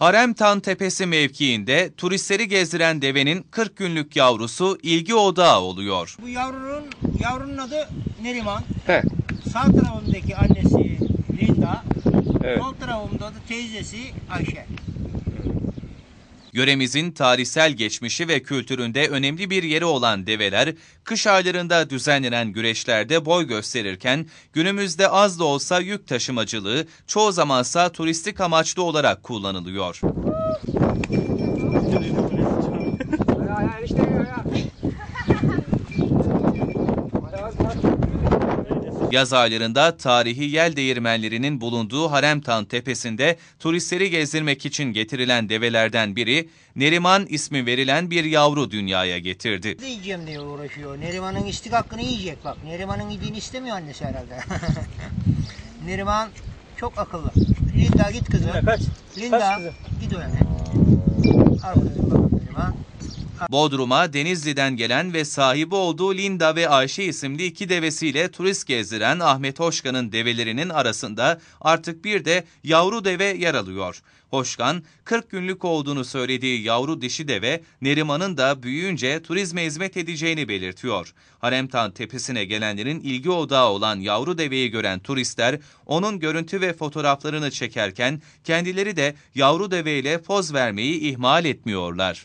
Haremtan Tepesi mevkiinde turistleri gezdiren devenin 40 günlük yavrusu ilgi odağı oluyor. Bu yavrunun yavrunun adı Neriman. He. Sağ tarafımdaki annesi Linda. Evet. Sol tarafımda da teyzesi Ayşe. Yöremizin tarihsel geçmişi ve kültüründe önemli bir yeri olan develer, kış aylarında düzenlenen güreşlerde boy gösterirken, günümüzde az da olsa yük taşımacılığı, çoğu zamansa turistik amaçlı olarak kullanılıyor. Yaz aylarında tarihi yel değirmenlerinin bulunduğu Haremtan Tepesi'nde turistleri gezdirmek için getirilen develerden biri, Neriman ismi verilen bir yavru dünyaya getirdi. Yiyeceğim diye uğraşıyor. Neriman'ın istik hakkını yiyecek bak. Neriman'ın yediğini istemiyor annesi herhalde. Neriman çok akıllı. Linda git kızım. Kaç. Linda Kaç kızım? git öyle. Al kızım bak. Bodrum'a Denizli'den gelen ve sahibi olduğu Linda ve Ayşe isimli iki devesiyle turist gezdiren Ahmet Hoşkan'ın develerinin arasında artık bir de yavru deve yer alıyor. Hoşkan, 40 günlük olduğunu söylediği yavru dişi deve, Neriman'ın da büyüyünce turizme hizmet edeceğini belirtiyor. Haremtan tepesine gelenlerin ilgi odağı olan yavru deveyi gören turistler, onun görüntü ve fotoğraflarını çekerken kendileri de yavru deveyle poz vermeyi ihmal etmiyorlar.